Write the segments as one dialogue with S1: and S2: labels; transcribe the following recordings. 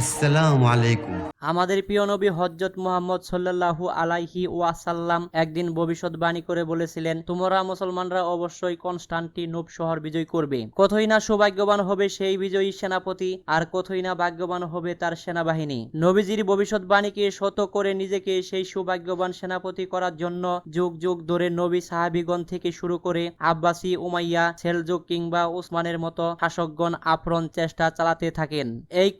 S1: আসসালামু আলাইকুম।
S2: আমাদের প্রিয় নবী হজরত মুহাম্মদ সাল্লাল্লাহু আলাইহি ওয়াসাল্লাম একদিন ভবিষ্যৎবাণী করে বলেছিলেন, তোমরা মুসলমানরা অবশ্যই কনস্টান্টিনোপ শহর বিজয় করবে। কোথায় না সৌভাগ্যবান হবে সেই বিজয়ী সেনাপতি, আর কোথায় না ভাগ্যবান হবে তার সেনাবাহিনী। নবীজির ভবিষ্যৎবাণীকে শত করে নিজেকে সেই সৌভাগ্যবান সেনাপতি করার জন্য যুগ যুগ ধরে নবী সাহাবিগণ থেকে শুরু করে আব্বাসী উমাইয়া, সেলজুক কিংবা উসমানের মতো শাসকগণ আপ্রণ চেষ্টা চালাতে থাকেন। এই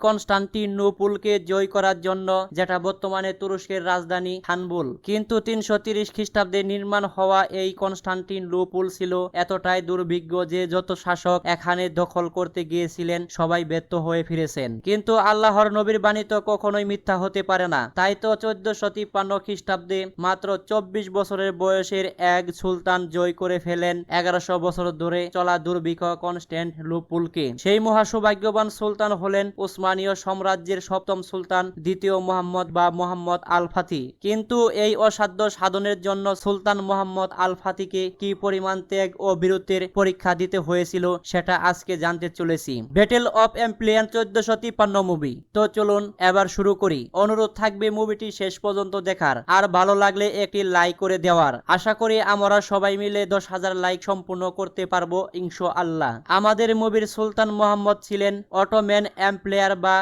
S2: কনস্টান্টিনোপুলকে জয় করার জন্য, যেটা বর্তমানে তুরস্কের রাজধানী হানবুল। কিন্তু তিনশো তিরিশ খ্রিস্টাব্দে নির্মাণ হওয়া এই কনস্টান্টিন কনস্টান্টিনোপুল ছিল এতটাই দুর্ভিজ্ঞ যে যত শাসক এখানে দখল করতে গিয়েছিলেন, সবাই ব্যর্থ হয়ে ফিরেছেন। কিন্তু আল্লাহর নবীর বাণী তো কখনোই মিথ্যা হতে পারে না। তাই তো চোদ্দশো তিপ্পান্ন খ্রিস্টাব্দে মাত্র চব্বিশ বছরের বয়সের এক সুলতান জয় করে ফেলেন এগারোশো বছর ধরে চলা দুর্ভিক্ষ কনস্ট্যান্ট লুপুলকে সেই মহা সৌভাগ্যবান সুলতান হলেন উসমানীয় সাম্রাজ্যের সপ্তম সুলতান, দ্বিতীয় মোহাম্মদ বা মোহাম্মদ আল ফাতি কিন্তু এই অসাধ্য সাধনের জন্য সুলতান মোহাম্মদ আল ফাতিকে কি পরিমাণ ত্যাগ ও বীরত্বের পরীক্ষা দিতে হয়েছিল সেটা আজকে জানতে চলেছি। ব্যাটেল অফ এমপ্লিয়ান চোদ্দশো তিপ্পান্ন মুভি তো চলুন এবার শুরু করি। অনুরোধ থাকবে মুভিটি শেষ পর্যন্ত দেখার। আর ভালো লাগলে একটি লাইক করে দেওয়ার। আশা করি আমরা সবাই মিলে দশ হাজার লাইক সম্পূর্ণ করতে পারব ইনশো আল্লাহ আমাদের মুভির সুলতান মোহাম্মদ ছিলেন অটোম্যান এমপ্লেয়ার বা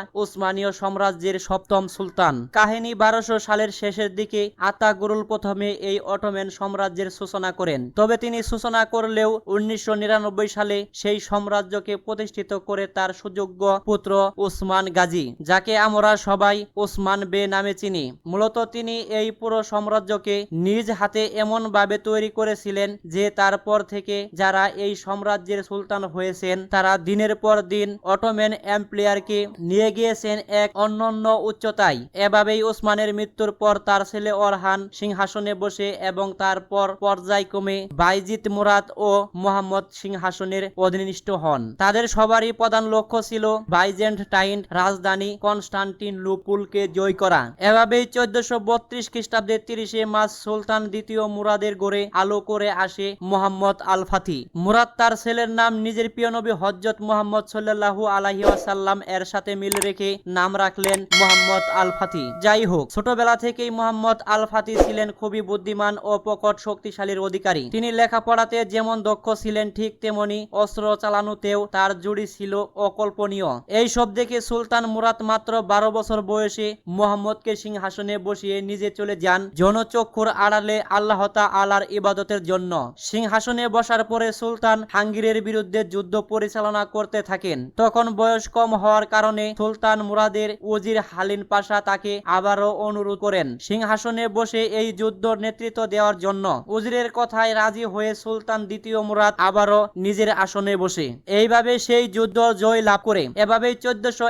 S2: উসমানীয় সাম্রাজ্যের সপ্তম সুলতান। কাহিনী বারোশো সালের শেষের দিকে আতাগুরুল প্রথমে এই অটোম্যান সাম্রাজ্যের সূচনা করেন। তবে তিনি সূচনা করলেও উনিশশো নিরানব্বই সালে সেই সাম্রাজ্যকে প্রতিষ্ঠিত করে তার সুযোগ্য পুত্র উসমান গাজী, যাকে আমরা সবাই উসমান বে নামে চিনি। মূলত তিনি এই পুরো সাম্রাজ্যকে নিজ হাতে এমন ভাবে তৈরি করেছিলেন যে তারপর থেকে যারা এই সাম্রাজ্যের সুলতান হয়েছেন, তারা দিনের পর দিন অটোম্যান এমপ্লেয়ারকে নিয়ে গিয়েছেন এক অনন্য উচ্চতায়। এভাবেই ওসমানের মৃত্যুর পর তার ছেলে অরহান সিংহাসনে বসে এবং তারপর পর্যায়ক্রমে বাইজিত মুরাদ ও মোহাম্মদ সিংহাসনের অধীনিষ্ঠ হন। তাদের সবারই প্রধান লক্ষ্য ছিল বাইজেন্ট টাইন রাজধানী কনস্টান্টিন লুপুলকে জয় করা। এভাবেই চোদ্দশো বত্রিশ খ্রিস্টাব্দের তিরিশে মাস সুলতান দ্বিতীয় মুরাদের গড়ে আলো করে আসে মোহাম্মদ আল ফাতি মুরাদ তার ছেলের নাম নিজের প্রিয় নবী হজরত মোহাম্মদ সাল্লাল্লাহু আলাইহি ওয়াসাল্লাম এর সাথে মিল রেখে নাম রাখলেন মোহাম্মদ আল ফাতি যাই হোক ছোটবেলা থেকেই মোহাম্মদ আল ফাতি ছিলেন খুবই বুদ্ধিমান ও প্রকট শক্তিশালীর অধিকারী। তিনি লেখাপড়াতে যেমন দক্ষ ছিলেন, ঠিক তেমনি অস্ত্র চালানোতেও তার জুড়ি ছিল অকল্পনীয়। এই সব দেখে সুলতান মুরাদ মাত্র বারো বছর বয়সে মোহাম্মদকে সিংহাসনে বসিয়ে নিজে চলে যান জনচক্ষুর আড়ালে আল্লাহ আলার ইবাদতের জন্য। সিংহাসনে বসার পরে সুলতান হাঙ্গিরের বিরুদ্ধে যুদ্ধ পরিচালনা করতে থাকেন। তখন বয়স কম হওয়ার কারণে সুলতান মুরাদের উজির হালিন পাশা তাকে আবারও অনুরোধ করেন। সিংহাসনে বসে এই যুদ্ধ নেতৃত্ব দেওয়ার জন্য উজিরের কথায় রাজি হয়ে সুলতান দ্বিতীয় মুরাদ আবারও নিজের আসনে বসে। এইভাবে সেই যুদ্ধ জয় লাভ করে। এভাবেই চোদ্দশো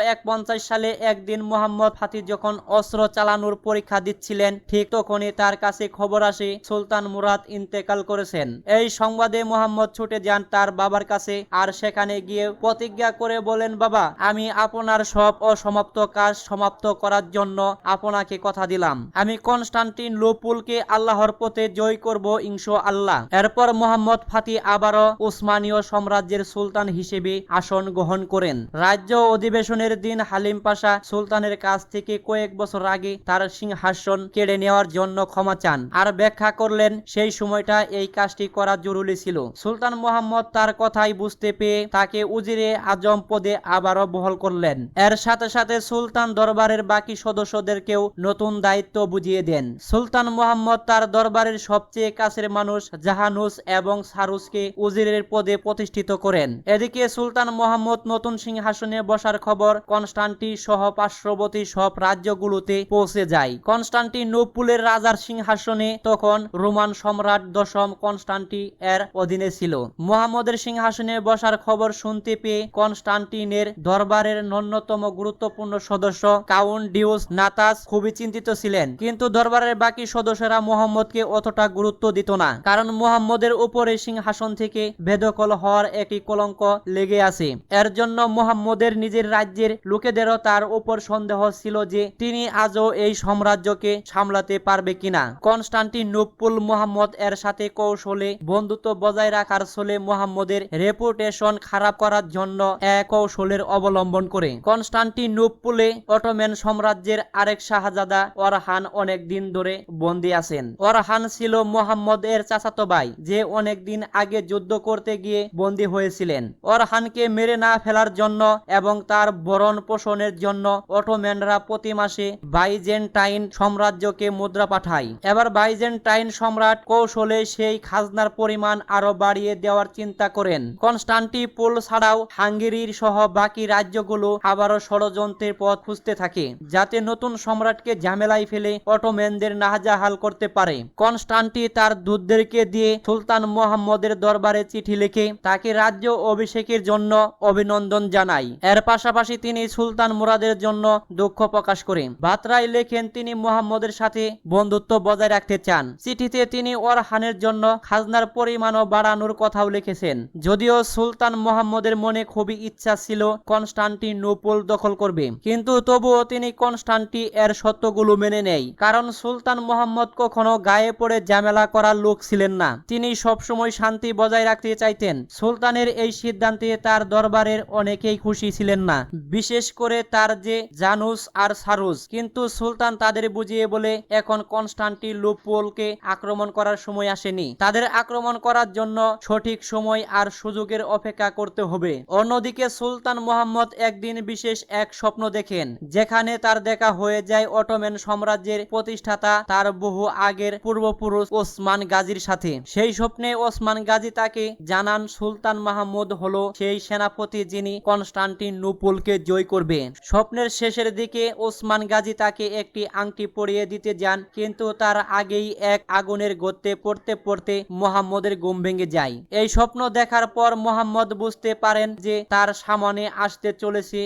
S2: সালে একদিন মোহাম্মদ ফাতি যখন অস্ত্র চালানোর পরীক্ষা দিচ্ছিলেন, ঠিক তখনই তার কাছে খবর আসে, সুলতান মুরাদ ইন্তেকাল করেছেন। এই সংবাদে মোহাম্মদ ছুটে যান তার বাবার কাছে আর সেখানে গিয়ে প্রতিজ্ঞা করে বলেন, বাবা, আমি আপনার সব অসমাপ্ত কাজ সমাপ্ত করার জন্য আপনাকে কথা দিলাম। আমি কনস্টান্টিন লোপুলকে আল্লাহর পথে জয় করব ইনশো আল্লাহ এরপর মোহাম্মদ ফাতি আবারও উসমানীয় সাম্রাজ্যের সুলতান হিসেবে আসন গ্রহণ করেন। রাজ্য অধিবেশনের দিন হালিম পাশা সুলতানের কাছ থেকে কয়েক বছর আগে তার সিংহাসন কেড়ে নেওয়ার জন্য ক্ষমা চান। আর ব্যাখ্যা করলেন, সেই সময়টা এই কাজটি করা জরুরি ছিল। সুলতান মোহাম্মদ তার কথাই বুঝতে পেয়ে তাকে উজিরে আজম পদে আবারও বহল করলেন। এর সাথে সাথে সুলতান দরবারের বাকি সদস্যদেরকেও নতুন দায়িত্ব বুঝিয়ে দেন। সুলতান মোহাম্মদ তার দরবারের সবচেয়ে কাছের মানুষ জাহানুস এবং সারুসকে উজিরের পদে প্রতিষ্ঠিত করেন। এদিকে সুলতান মোহাম্মদ নতুন সিংহাসনে বসার খবর, কনস্টান্টি সহ পার্শ্ববর্তী সব রাজ্যগুলোতে পৌঁছে যায়। কনস্টান্টি নপুলের রাজার সিংহাসনে তখন রোমান সম্রাট দশম কনস্টান্টি এর অধীনে ছিল। মোহাম্মদের সিংহাসনে বসার খবর শুনতে পেয়ে কনস্টান্টিনের দরবারের ন্যূনতম গুরুত্বপূর্ণ সদস্য কাউন্ট ডিউস নাতাস খুবই চিন্তিত ছিলেন। কিন্তু দরবারের বাকি সদস্যরা মোহাম্মদকে অতটা গুরুত্ব দিত না। কারণ মোহাম্মদের উপরে সিংহাসন থেকে ভেদকল হওয়ার একটি কলঙ্ক লেগে আছে। এর জন্য মোহাম্মদের নিজের রাজ্যের লোকেদেরও তার উপর সন্দেহ ছিল যে তিনি আজও এই সাম্রাজ্যকে সামলাতে পারবে কিনা। কনস্টান্টিনোপল মোহাম্মদ এর সাথে কৌশলে বন্ধুত্ব বজায় রাখার ছলে মোহাম্মদের রেপুটেশন খারাপ করার জন্য এক কৌশলের অবলম্বন করে। কনস্টান্টিন নুপুলে অটোম্যান সাম্রাজ্যের আরেক শাহজাদা ওরহান অনেক দিন ধরে বন্দী আছেন। ওরহান ছিল মোহাম্মদ এর চাচাতো ভাই, যে অনেক দিন আগে যুদ্ধ করতে গিয়ে বন্দী হয়েছিলেন। ওরহানকে মেরে না ফেলার জন্য এবং তার ভরণ পোষণের জন্য অটোম্যানরা প্রতি মাসে বাইজেন্টাইন সাম্রাজ্যকে মুদ্রা পাঠায়। এবার বাইজেন্টাইন সম্রাট কৌশলে সেই খাজনার পরিমাণ আরও বাড়িয়ে দেওয়ার চিন্তা করেন। কনস্টান্টিপুল ছাড়াও হাঙ্গেরির সহ বাকি রাজ্যগুলো আবারও ষড়যন্ত্রের পথ খুঁজতে থাকে, যাতে নতুন সম্রাটকে ঝামেলায় ফেলে অটোম্যানদের নাহাজাহাল করতে পারে। কনস্টান্টি তার দূতদেরকে দিয়ে সুলতান মোহাম্মদের দরবারে চিঠি লিখে, তাকে রাজ্য অভিষেকের জন্য অভিনন্দন জানায়। এর পাশাপাশি তিনি সুলতান মুরাদের জন্য দুঃখ প্রকাশ করেন। বাত্রায় লেখেন তিনি মোহাম্মদের সাথে বন্ধুত্ব বজায় রাখতে চান। চিঠিতে তিনি ওরহানের জন্য খাজনার পরিমাণও বাড়ানোর কথাও লিখেছেন। যদিও সুলতান মোহাম্মদের মনে খুবই ইচ্ছা ছিল কনস্টান্টিনোপল দখল করবে। কিন্তু তবুও তিনি কনস্টান্টি এর সত্যগুলো মেনে নেয়। কারণ সুলতান মোহাম্মদ কখনো গায়ে পড়ে ঝামেলা করার লোক ছিলেন না। তিনি সবসময় শান্তি বজায় রাখতে চাইতেন। সুলতানের এই সিদ্ধান্তে তার দরবারের অনেকেই খুশি ছিলেন না। বিশেষ করে তার যে জানুস আর সারুস কিন্তু সুলতান তাদের বুঝিয়ে বলে, এখন কনস্টান্টি লুপোলকে আক্রমণ করার সময় আসেনি। তাদের আক্রমণ করার জন্য সঠিক সময় আর সুযোগের অপেক্ষা করতে হবে। অন্যদিকে সুলতান মোহাম্মদ একদিন বিশেষ এক স্বপ্ন দেখেন। যেখানে তার দেখা হয়ে যায় অটোম্যান সাম্রাজ্যের প্রতিষ্ঠাতা, তার বহু আগের পূর্বপুরুষ ওসমান গাজীর সাথে। সেই স্বপ্নে ওসমান গাজী তাকে জানান, সুলতান মাহমুদ হলো সেই সেনাপতি যিনি কনস্টান্টিন নুপুলকে জয় করবে। স্বপ্নের শেষের দিকে ওসমান গাজী তাকে একটি আংটি পরিয়ে দিতে যান, কিন্তু তার আগেই এক আগুনের গর্তে পড়তে পড়তে মোহাম্মদের ঘুম ভেঙে যায়। এই স্বপ্ন দেখার পর মোহাম্মদ বুঝতে পারেন যে তার সামনে আসতে চলেছে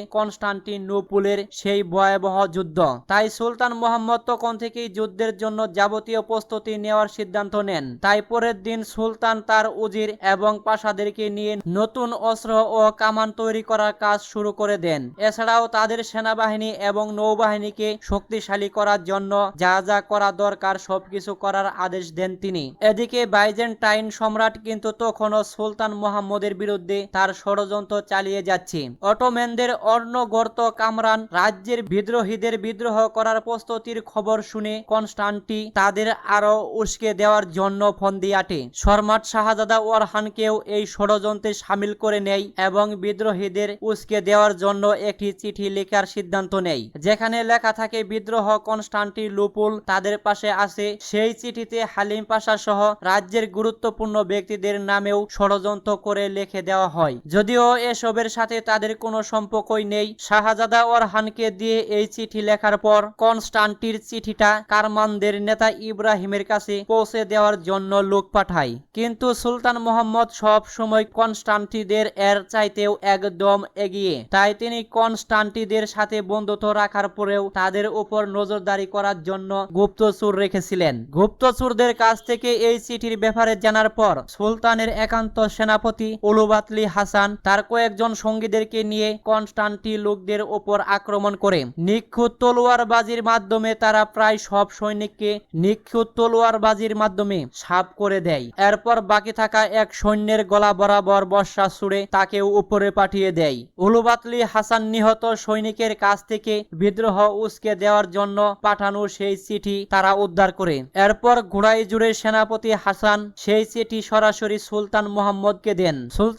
S2: কনস্টান্টিনোপলের সেই ভয়াবহ যুদ্ধ। তাই সুলতান মোহাম্মদ তখন থেকেই যুদ্ধের জন্য যাবতীয় প্রস্তুতি নেওয়ার সিদ্ধান্ত নেন। তাই পরের দিন সুলতান তার উজির এবং পাশাদেরকে নিয়ে নতুন অস্ত্র ও কামান তৈরি করার কাজ শুরু করে দেন। এছাড়াও তাদের সেনাবাহিনী এবং নৌবাহিনীকে শক্তিশালী করার জন্য যা যা করা দরকার সবকিছু করার আদেশ দেন তিনি। এদিকে বাইজেন্টাইন সম্রাট কিন্তু তখনও সুলতান মোহাম্মদের বিরুদ্ধে তার ষড়যন্ত্র চালিয়ে যাচ্ছে। অটোম্যানদের অর্ণগর্ত কামরান রাজ্যের বিদ্রোহীদের বিদ্রোহ করার প্রস্তুতির খবর শুনে কনস্টান্টি তাদের আরও উস্কে দেওয়ার জন্য ফন্দি আটে শর্মাট শাহজাদা ওয়ারহানকেও এই ষড়যন্ত্রে সামিল করে নেয় এবং বিদ্রোহীদের উস্কে দেওয়ার জন্য একটি চিঠি লেখার সিদ্ধান্ত নেয়। যেখানে লেখা থাকে, বিদ্রোহ কনস্টান্টি লুপুল তাদের পাশে আছে। সেই চিঠিতে হালিম পাশা সহ রাজ্যের গুরুত্বপূর্ণ ব্যক্তিদের নামেও ষড়যন্ত্র করে লিখে দেওয়া হয়। যদিও এসবের সাথে তাদের কোনো সম্পর্কই নেই, শাহজাদা ওরহানকে দিয়ে এই চিঠি লেখার পর কনস্টান্টির চিঠিটা কারমানদের নেতা ইব্রাহিমের কাছে পৌঁছে দেওয়ার জন্য লোক পাঠায়। কিন্তু সুলতান মোহাম্মদ সব সময় কনস্টান্টিদের এর চাইতেও একদম এগিয়ে। তাই তিনি কনস্টান্টিদের সাথে বন্ধুত্ব রাখার পরেও তাদের উপর নজরদারি করার জন্য গুপ্তচুর রেখেছিলেন। গুপ্তচুরদের কাছ থেকে এই চিঠির ব্যাপারে জানার পর সুলতানের একান্ত সেনাপতি উলুবাতলি হাসান তার কয়েকজন সঙ্গীদেরকে নিয়ে কনস্টান্টি লোকদের উপর আক্রমণ করে। নিখুঁত তলোয়ারবাজির মাধ্যমে তারা প্রায় সব সৈনিককে নিখুঁত তলোয়ারবাজির মাধ্যমে সাপ করে দেয়। এরপর বাকি থাকা এক সৈন্যের গলা বরাবর বর্ষা ছুড়ে তাকেও উপরে পাঠিয়ে দেয়। উলুবাতলি হাসান নিহত সৈনিকের কাছ থেকে বিদ্রোহ উস্কে দেওয়ার জন্য পাঠানো সেই চিঠি তারা উদ্ধার করে। এরপর ঘোড়াই জুড়ে সেনাপতি হাসান সেই চিঠি সরাসরি সুলতান মোহাম্মদকে দেন।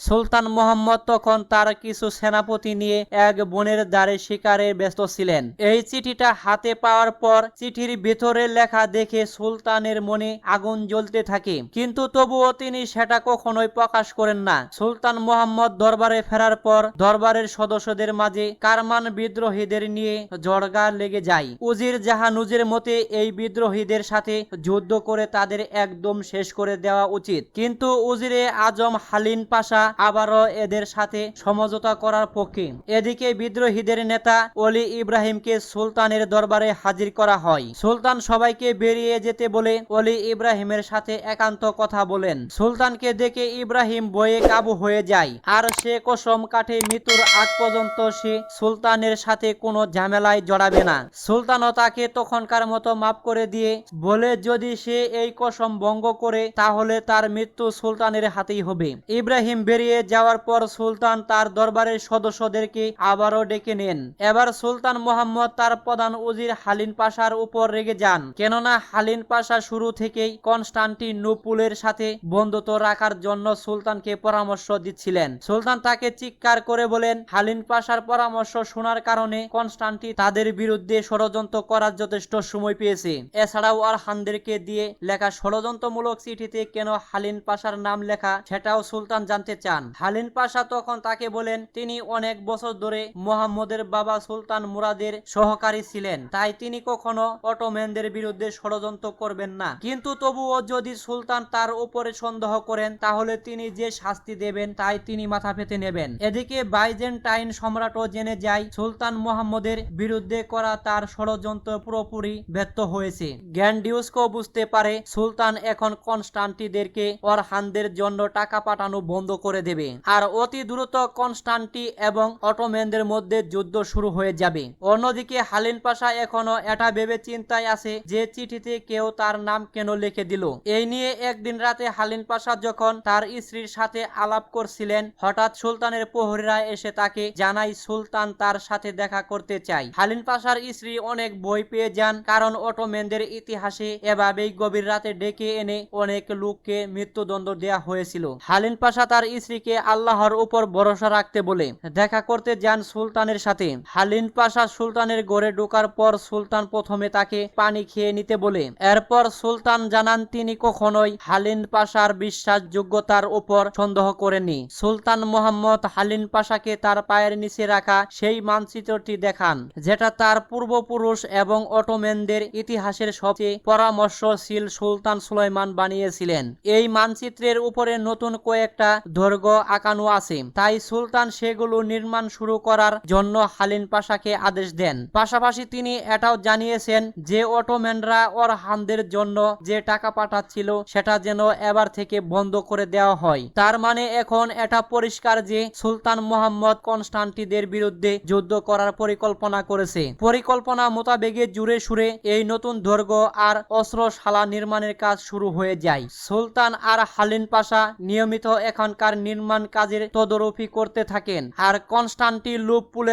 S2: সুলতান মোহাম্মদ তখন তার কিছু সেনাপতি নিয়ে এক বনের দ্বারে শিকারে ব্যস্ত ছিলেন। এই চিঠিটা হাতে পাওয়ার পর চিঠির ভিতরে লেখা দেখে সুলতানের মনে আগুন জ্বলতে থাকে। কিন্তু তবুও তিনি সেটা কখনোই প্রকাশ করেন না। সুলতান মোহাম্মদ দরবারে ফেরার পর দরবারের সদস্যদের মাঝে কারমান বিদ্রোহীদের নিয়ে জড়গা লেগে যায়। উজির জাহানুজের মতে এই বিদ্রোহীদের সাথে যুদ্ধ করে তাদের একদম শেষ করে দেওয়া উচিত। কিন্তু উজিরে আজম হালিন পাশা আবারও এদের সাথে সমঝোতা করার পক্ষে। এদিকে বিদ্রোহীদের নেতা অলি ইব্রাহিমকে সুলতানের দরবারে হাজির করা হয়। সুলতান সবাইকে বেরিয়ে যেতে বলে অলি ইব্রাহিমের সাথে একান্ত কথা বলেন। সুলতানকে দেখে ইব্রাহিম বয়ে কাবু হয়ে যায়। আর সে কসম কাঠে মৃত্যুর আগ পর্যন্ত সে সুলতানের সাথে কোনো ঝামেলায় জড়াবে না। সুলতানও তাকে তখনকার মতো মাফ করে দিয়ে বলে, যদি সে এই কসম ভঙ্গ করে, তাহলে তার মৃত্যু সুলতানের হাতেই হবে। ইব্রাহিম বেরিয়ে যাওয়ার পর সুলতান তার দরবারের সদস্যদেরকে আবারও ডেকে নেন। এবার সুলতান মোহাম্মদ তার প্রধান উজির হালিন পাশার উপর রেগে যান। কেননা হালিন পাশা শুরু থেকেই কনস্টান্টিনোপুলের সাথে বন্ধুত্ব রাখার জন্য সুলতানকে পরামর্শ দিচ্ছিলেন। সুলতান তাকে চিৎকার করে বলেন হালিন পাশার পরামর্শ শোনার কারণে কনস্টান্টি তাদের বিরুদ্ধে ষড়যন্ত্র করার যথেষ্ট সময় পেয়েছে। এছাড়াও আর হানদেরকে দিয়ে লেখা ষড়যন্ত্রমূলক চিঠিতে কেন হালিন পাশার নাম লেখা সেটাও সুলতান জানতে চান। হালিন পাশা তখন তাকে বলেন, তিনি অনেক বছর ধরে মোহাম্মদের বাবা সুলতান মুরাদের সহকারী ছিলেন। তাই তিনি কখনো অটোম্যানদের বিরুদ্ধে ষড়যন্ত্র করবেন না। কিন্তু তবুও যদি সুলতান তার উপরে সন্দেহ করেন, তাহলে তিনি যে শাস্তি দেবেন, তাই তিনি মাথা পেতে নেবেন। এদিকে বাইজেন্টাইন সম্রাটও জেনে যায়, সুলতান মোহাম্মদের বিরুদ্ধে করা তার ষড়যন্ত্র পুরোপুরি ব্যর্থ হয়েছে। গ্যান্ডিউসকো বুঝতে পারে, সুলতান এখন কনস্টান্টিদেরকে অরহানদের জন্য টাকা পাঠানো বন্ধ করে দেবে। আর অতি দ্রুত কনস্টান্টি এবং অটোম্যানদের মধ্যে যুদ্ধ শুরু হয়ে যাবে। অন্যদিকে হালিন পাশা এখনও এটা ভেবে চিন্তায় আছে যে চিঠিতে কেউ তার নাম কেন লিখে দিল। এই নিয়ে একদিন রাতে হালিন পাশা যখন তার স্ত্রীর সাথে আলাপ করছিলেন, হঠাৎ সুলতানের প্রহরীরা এসে তাকে জানাই সুলতান তার সাথে দেখা করতে চাই হালিন পাশার স্ত্রী অনেক বই পেয়ে যান, কারণ অটোম্যানদের ইতিহাসে এভাবেই গভীর রাতে ডেকে এনে অনেক লোককে মৃত্যুদণ্ড দেয়া হয়েছিল। হালিন পাশা তার স্ত্রীকে আল্লাহর উপর ভরসা রাখতে বলে, দেখা করতে যান সুলতানের সাথে। হালিন পাশা সুলতানের ঘরে ঢোকার পর সুলতান প্রথমে তাকে পানি খেয়ে নিতে বলে। এরপর সুলতান জানান তিনি কখনোই হালিন পাশার বিশ্বাসযোগ্যতার উপর সন্দেহ করেননি। সুলতান মোহাম্মদ হালিন পাশাকে তার পায়ের নিচে রাখা সেই মানচিত্রটি দেখান, যেটা তার পূর্বপুরুষ এবং অটোম্যানদের ইতিহাসের সবচেয়ে পরামর্শশীল সুলতান সুলাইমান বানিয়েছিলেন। এই মানচিত্রের উপরে নতুন কয়েকটা দৈর্ঘ্য আঁকানো আছে। তাই সুলতান সেগুলো নির্মাণ শুরু করার জন্য হালিন পাশাকে আদেশ দেন। পাশাপাশি তিনি এটাও জানিয়েছেন যে অটোম্যানরা ওর হানদের জন্য যে টাকা পাঠাচ্ছিল সেটা যেন এবার থেকে বন্ধ করে দেওয়া হয়। তার মানে এখন এটা পরিষ্কার যে সুলতান মোহাম্মদ কনস্টান্টিদের বিরুদ্ধে যুদ্ধ করার পরিকল্পনা করেছে। পরিকল্পনা মোতাবেগে জুড়ে সুরে এই নতুন দৈর্ঘ্য আর অস্ত্রশালা নির্মাণের কাজ শুরু হয়ে যায়। সুলতান আর হালিন পাশা নিয়মিত এখানকার নির্মাণ কাজের তদারকি করতে থাকেন। আর কনস্টান্টি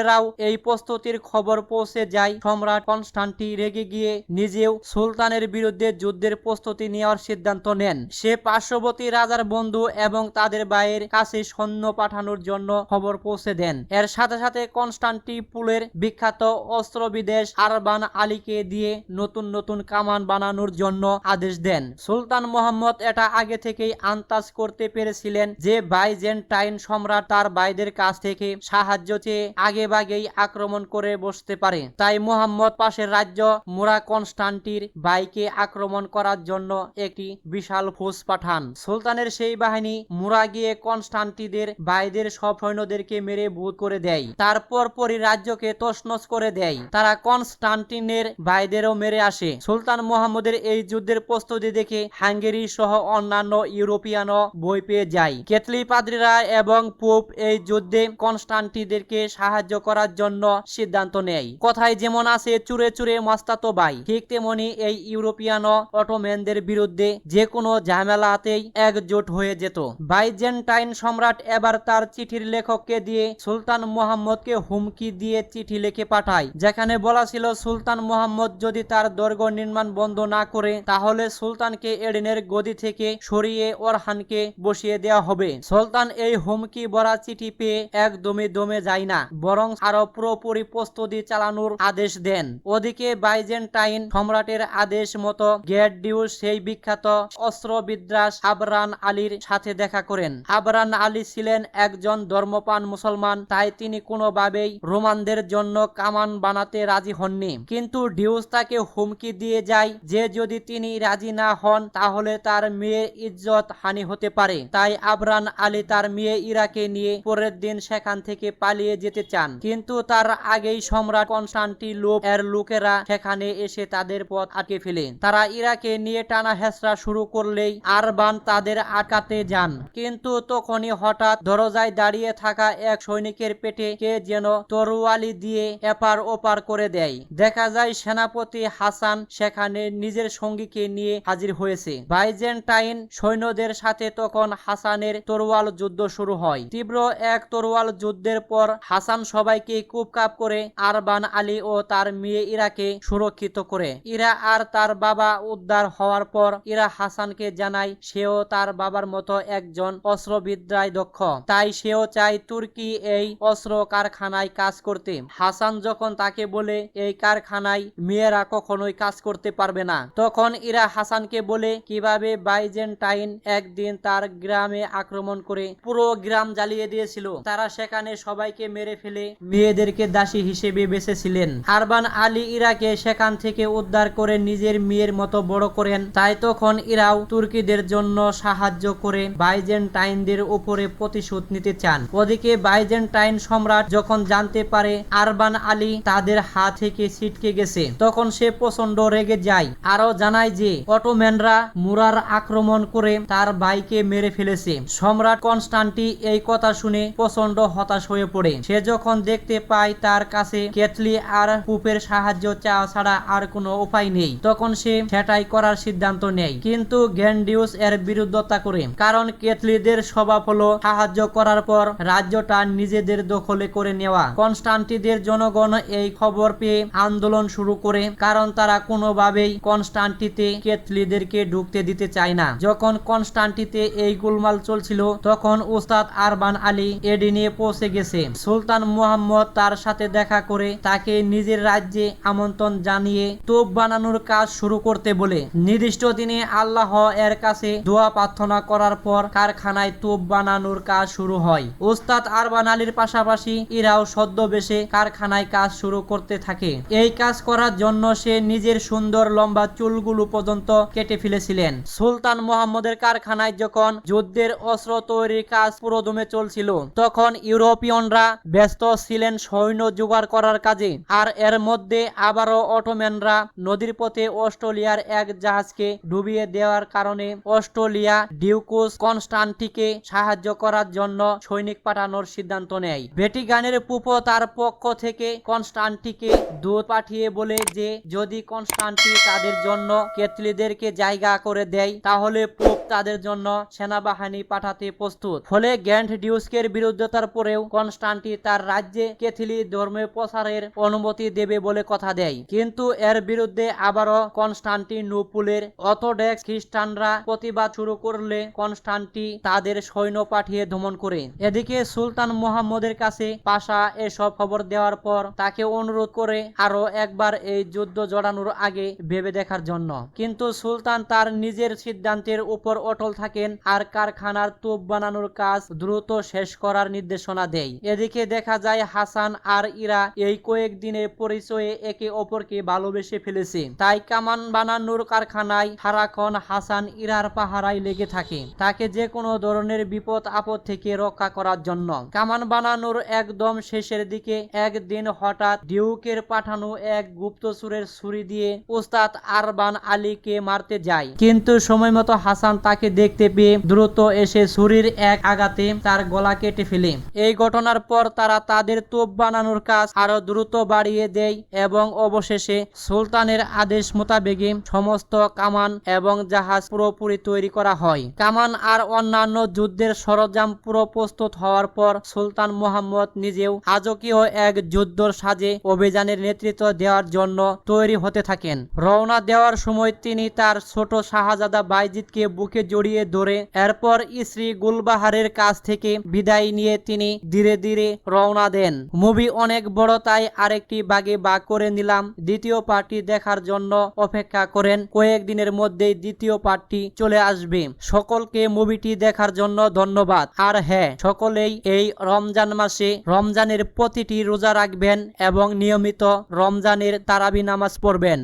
S2: লুপপুলেরাও এই প্রস্তুতির খবর পৌঁছে যায়। সম্রাট কনস্টান্টি রেগে গিয়ে নিজেও সুলতানের বিরুদ্ধে যুদ্ধের প্রস্তুতি নেওয়ার সিদ্ধান্ত নেন। সে পার্শ্ববর্তী রাজার বন্ধু এবং তাদের ভাইয়ের কাছে সৈন্য পাঠানোর জন্য খবর পৌঁছে দেন। এর সাথে সাথে কনস্টান্টিপুলের বিখ্যাত অস্ত্র বিদেশ আরবান আলীকে দিয়ে নতুন নতুন কামান বানানোর জন্য আদেশ দেন। সুলতান মোহাম্মদ এটা আগে থেকেই আন্তাজ করতে পেরেছিলেন যে বাইজেন্টাইন সম্রাট তার ভাইদের কাছ থেকে সাহায্য চেয়ে আগে বাগেই আক্রমণ করে বসতে পারে। তাই মোহাম্মদ পাশের রাজ্য মুরা কনস্টান্টির বাইকে আক্রমণ করার জন্য একটি বিশাল ফৌজ পাঠান। সুলতানের সেই বাহিনী মুরা গিয়ে কনস্টান্টিদের বাইদের সব সৈন্যদেরকে মেরে ভূত করে দেয়। তারপর পরই রাজ্যকে তছনছ করে দেয়। তারা কনস্টান্টিনের বাইদেরও মেরে আসে। সুলতান মোহাম্মদের এই যুদ্ধের প্রস্তুতি দেখে হাঙ্গেরি সহ অন্যান্য ইউরোপিয়ানও বই পেয়ে যায়। কেতলি পাদ্রীরা এবং পোপ এই যুদ্ধে কনস্টান্টিদেরকে সাহায্য করার জন্য সিদ্ধান্ত নেয় কথায় যেমন আছে, চুরে চুরে মাস্তাতো ভাই ঠিক তেমনি এই ইউরোপিয়ান অটোম্যানদের বিরুদ্ধে যে কোনো ঝামেলাতেই একজোট হয়ে যেত। বাইজেন্টাইন সম্রাট এবার তার চিঠির লেখককে দিয়ে সুলতান মোহাম্মদকে হুমকি দিয়ে চিঠি লিখে পাঠায়। যেখানে বলা ছিল, সুলতান মোহাম্মদ যদি তার দৈর্ঘ্য নির্মাণ বন্ধ না করে, তাহলে সুলতানকে এডেনের গদি থেকে সরিয়ে ওরহানকে বসিয়ে দেওয়া হবে। সুলতান এই হুমকি ভরা চিঠি পেয়ে একদমই দমে যায় না। বরং আরও পুরোপুরি প্রস্তুতি চালানোর আদেশ দেন। ওদিকে বাইজেন্টাইন সম্রাটের আদেশ মতো গেটডিউস সেই বিখ্যাত অস্ত্রবিদ্রাস আবরান আলীর সাথে দেখা করেন। আবরান আলী ছিলেন একজন ধর্মপান মুসলমান, তাই তিনি কোনোভাবেই রোমানদের জন্য কামান বানাতে রাজি হননি। কিন্তু ডিউস তাকে হুমকি দিয়ে যায় যে যদি তিনি রাজি না হন, তাহলে তার মেয়ের ইজ্জত হানি হতে পারে। তাই আবরান আলী তার মেয়ে ইরাকে নিয়ে পরের দিন সেখান থেকে পালিয়ে যেতে চান। কিন্তু তার আগেই সম্রাট কনস্টান্টি লোক এর লোকেরা সেখানে এসে তাদের পথ আটকে ফেলে তারা ইরাকে নিয়ে টানা হেসরা শুরু করলেই আরবান তাদের আটকাতে যান। কিন্তু তখনই হঠাৎ দরজায় দাঁড়িয়ে থাকা এক সৈনিকের পেটে কে যেন তরোয়ালি দিয়ে এপার ওপার করে দেয়। দেখা যায় সেনাপতি হাসান সেখানে নিজের সঙ্গীকে নিয়ে হাজির হয়েছে। বাইজেন্টাইন সৈন্যদের সাথে তখন হাসানের তরোয়াল যুদ্ধ শুরু হয়। তীব্র এক তরোয়াল যুদ্ধের পর হাসান সবাই সবাইকে কুপকাপ করে আরবান আলী ও তার মেয়ে ইরাকে সুরক্ষিত করে। ইরা আর তার বাবা উদ্ধার হওয়ার পর ইরা হাসানকে জানায় সেও তার বাবার মতো একজন অস্ত্রবিদ্যায় দক্ষ। তাই সেও চায় তুর্কি এই অস্ত্র কারখানায় কাজ করতে। হাসান যখন তাকে বলে, এই কারখানায় মেয়েরা কখনোই কাজ করতে পারবে না। তখন ইরা হাসানকে বলে, কীভাবে বাইজেন্টাইন একদিন তার গ্রামে আক্রমণ করে পুরো গ্রাম জ্বালিয়ে দিয়েছিল। তারা সেখানে সবাইকে মেরে ফেলে মেয়েদেরকে দাসী হিসেবে বেঁচেছিলেন আরবান আলী ইরাকে সেখান থেকে উদ্ধার করে নিজের মেয়ের মতো বড় করেন। তাই তখন ইরাও তুর্কিদের জন্য সাহায্য করে বাইজেন্টাইনদের উপরে প্রতিশোধ নিতে চান। ওদিকে বাইজেন্টাইন সম্রাট যখন জানতে পারে আরবান আলী তাদের হাত থেকে ছিটকে গেছে, তখন সে প্রচণ্ড রেগে যায়। আরও জানায় যে, অটোম্যানরা মুরার আক্রমণ করে তার ভাইকে মেরে ফেলেছে। সম্রাট কনস্টান্টি এই কথা শুনে প্রচণ্ড হতাশ হয়ে পড়ে। সে যখন দেখতে পায় তার কাছে কেতলি আর পুপের সাহায্য চাওয়া ছাড়া আর কোনো উপায় নেই। তখন সে সেটাই করার সিদ্ধান্ত নেয়। কিন্তু গ্যান্ডিউস এর বিরুদ্ধতা করে। কারণ কেতলিদের স্বভাব হলো সাহায্য করার পর রাজ্যটা নিজেদের দখলে করে নেওয়া। কনস্টান্টিদের জনগণ এই খবর পেয়ে আন্দোলন শুরু করে। কারণ তারা কোনোভাবেই কনস্টান্টিতে কেতলিদেরকে ঢুকতে দিতে চায় না। যখন কনস্টান্টিতে এই গোলমাল চলছিল, তখন উস্তাদ আরবান আলী এডিনে পৌঁছে গেছে। সুলতান মুহাম্মদ তার সাথে দেখা করে তাকে নিজের রাজ্যে আমন্ত্রণ জানিয়ে তোপ বানানোর কাজ শুরু করতে বলে। নির্দিষ্ট দিনে আল্লাহ এর কাছে দোয়া প্রার্থনা করার পর কারখানায় তোপ বানানোর কাজ শুরু হয়। উস্তাদ আরবান আলীর পাশাপাশি ইরাও সদ্যবেশে কারখানায় কাজ শুরু করতে থাকে। এই কাজ করার জন্য সে নিজের সুন্দর লম্বা চুলগুলো পর্যন্ত কেটে ফেলেছিলেন। সুলতান মোহাম্মদের কারখানায় যখন যুদ্ধের অস্ত্র তৈরির কাজ পুরোদমে চলছিল, তখন ইউরোপিয়নরা ব্যস্ত ছিলেন সৈন্য জোগাড় করার কাজে। আর এর মধ্যে আবারও অটোম্যানরা নদীর পথে অস্ট্রেলিয়ার এক জাহাজকে ডুবিয়ে দেওয়ার কারণে অস্ট্রেলিয়া ডিউকুস কনস্টান্টিকে সাহায্য করার জন্য সৈনিক পাঠানোর সিদ্ধান্ত নেয়। ভেটিগানের পুপো তার পক্ষ থেকে কনস্টান্টিকে দূত পাঠিয়ে বলে যে, যদি কনস্টান্টি তাদের জন্য কেতলিদেরকে জায়গা করে দেয়, তাহলে পোপ তাদের জন্য সেনাবাহিনী পাঠাতে প্রস্তুত। ফলে গ্র্যান্ড ডিউস্কের বিরুদ্ধতার পরেও কনস্টান্টি তার রাজ্যে কেথলি ধর্মে প্রসারের অনুমতি দেবে বলে কথা দেয়। কিন্তু এর বিরুদ্ধে আবারও কনস্টান্টি নুপুলের অর্থোডক্স খ্রিস্টানরা প্রতিবাদ শুরু করলে কনস্টান্টি তাদের সৈন্য পাঠিয়ে দমন করে। এদিকে সুলতান মোহাম্মদের কাছে পাশা এসব খবর দেওয়ার পর তাকে অনুরোধ করে আরও একবার এই যুদ্ধ জড়ানোর আগে ভেবে দেখার জন্য। কিন্তু সুলতান তার নিজের সিদ্ধান্তের উপর অটল থাকেন আর কারখানার তোপ বানানোর কাজ দ্রুত শেষ করার নির্দেশনা দেয়। এদিকে দেখা যায় হাসান আর ইরা এই কয়েকদিনের পরিচয়ে একে অপরকে ভালোবেসে ফেলেছে। তাই কামান বানানোর কারখানায় সারাক্ষণ হাসান ইরার পাহারায় লেগে থাকে। তাকে যে কোনো ধরনের বিপদ আপদ থেকে রক্ষা করার জন্য। কামান বানানোর একদম শেষের দিকে একদিন হঠাৎ ডিউকের পাঠানো এক গুপ্তচুরের ছুরি দিয়ে উস্তাদ আরবান আলীকে মারতে যায়। কিন্তু সময় মতো হাসান তাকে দেখতে পেয়ে দ্রুত এসে ছুরির এক আঘাতে তার গলা কেটে ফেলে। এই ঘটনার পর তারা তাদের তোপ বানানোর কাজ আরও দ্রুত বাড়িয়ে দেয় এবং অবশেষে সুলতানের আদেশ মোতাবেকে সমস্ত কামান এবং জাহাজ পুরোপুরি তৈরি করা হয়। কামান আর অন্যান্য যুদ্ধের সরঞ্জাম পুরো প্রস্তুত হওয়ার পর সুলতান মোহাম্মদ নিজেও আজকীয় এক যুদ্ধর সাজে অভিযানের নেতৃত্ব দেওয়ার জন্য তৈরি হতে থাকেন। রওনা দেওয়ার সময় তিনি তার ছোট শাহজাদা বাইজিদকে বুকে জড়িয়ে ধরে এরপর স্ত্রী গুলবাহারের কাছ থেকে বিদায় নিয়ে তিনি ধীরে ধীরে রওনা দেন। মুভি অনেক বড়, তাই আরেকটি বাগে বাগ করে নিলাম। দ্বিতীয় পার্টি দেখার জন্য অপেক্ষা করেন। কয়েকদিনের মধ্যেই দ্বিতীয় পার্টটি চলে আসবে। সকলকে মুভিটি দেখার জন্য ধন্যবাদ। আর হ্যাঁ সকলেই এই রমজান মাসে রমজানের প্রতিটি রোজা রাখবেন এবং নিয়মিত রমজানের তারাবি নামাজ পড়বেন।